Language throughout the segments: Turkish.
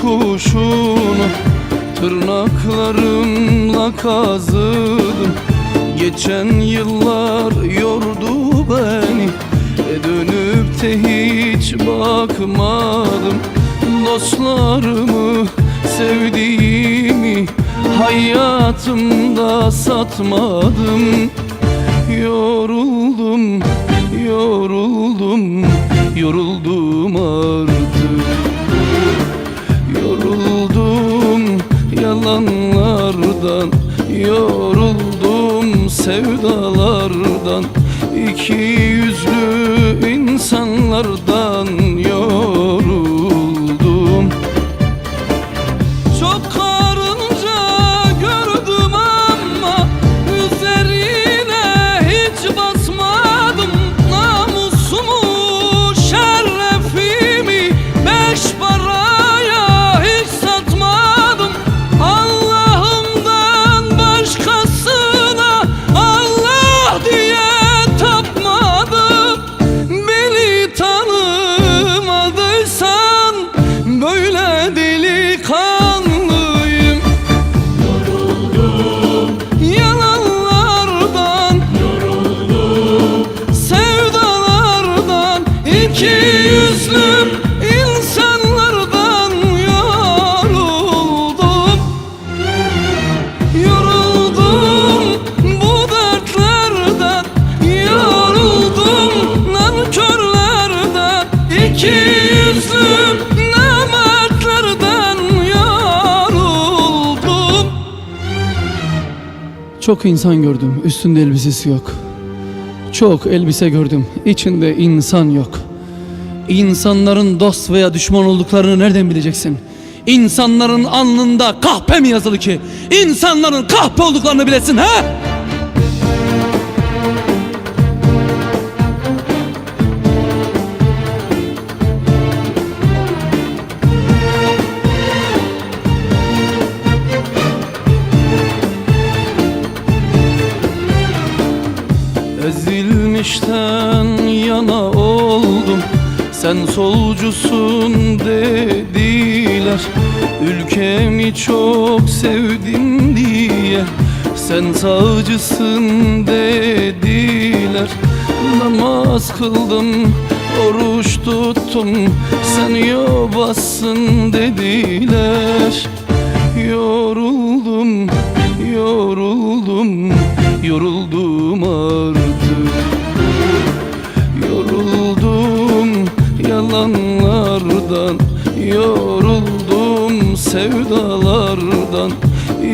kuruşunu Tırnaklarımla kazıdım. Geçen yıllar yordu beni e Dönüp de hiç bakmadım. Dostlarımı, sevdiğimi Hayatımda satmadım. Yoruldum, yoruldum, yoruldum yalanlardan Yoruldum sevdalardan iki yüzlü insanlardan yüzlü insanlardan yoruldum. Yoruldum bu dertlerden Yoruldum nankörlerden. İki Çok insan gördüm üstünde elbisesi yok. Çok elbise gördüm içinde insan yok İnsanların dost veya düşman olduklarını nereden bileceksin? İnsanların alnında kahpe mi yazılı ki? İnsanların kahpe olduklarını bilesin ha? Ezilmişten yana oldum Sen solcusun dediler. Ülkemi çok sevdim diye. Sen sağcısın dediler. Namaz kıldım, oruç tuttum. Sen yobazsın dediler. Yoruldum, yoruldum, yoruldum artık sevdalardan Yoruldum sevdalardan.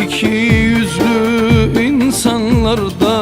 İki yüzlü insanlardan.